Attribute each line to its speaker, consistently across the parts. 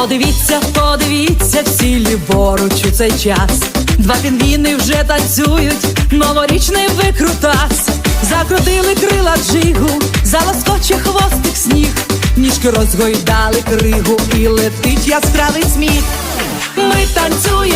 Speaker 1: Подивіться, подивіться, всі ліворуч у цей час. Два пінгвіни вже танцюють, новорічний викрутас. Закрутили крила джигу, залоскоче хвостик сніг, ніжки розгойдали кригу і летить яскравий сміх. Ми танцюєм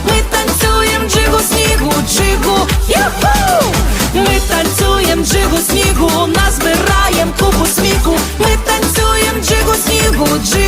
Speaker 1: Буджи